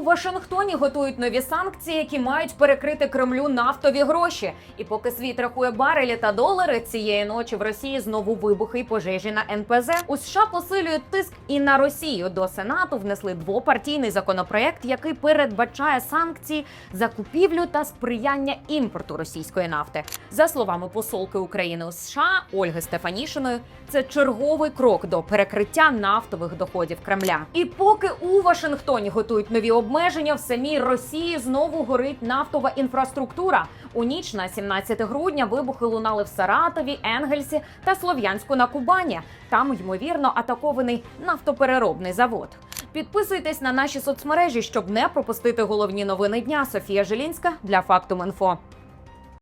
Вашингтоні готують нові санкції, які мають перекрити Кремлю нафтові гроші. І поки світ рахує барелі та долари, цієї ночі в Росії знову вибухи й пожежі на НПЗ. У США посилюють тиск і на Росію. До Сенату внесли двопартійний законопроект, який передбачає санкції за купівлю та сприяння імпорту російської нафти. За словами посолки України у США Ольги Стефанішиної, це черговий крок до перекриття нафтових доходів Кремля. І поки у Вашингтоні готують нові обмеження, в самій Росії знову горить нафтова інфраструктура. У ніч на 17 грудня вибухи лунали в Саратові, Енгельсі та Слов'янську на Кубані. Там ймовірно атакований нафтопереробний завод. Підписуйтесь на наші соцмережі, щоб не пропустити головні новини дня. Софія Желінська для Фактум Інфо.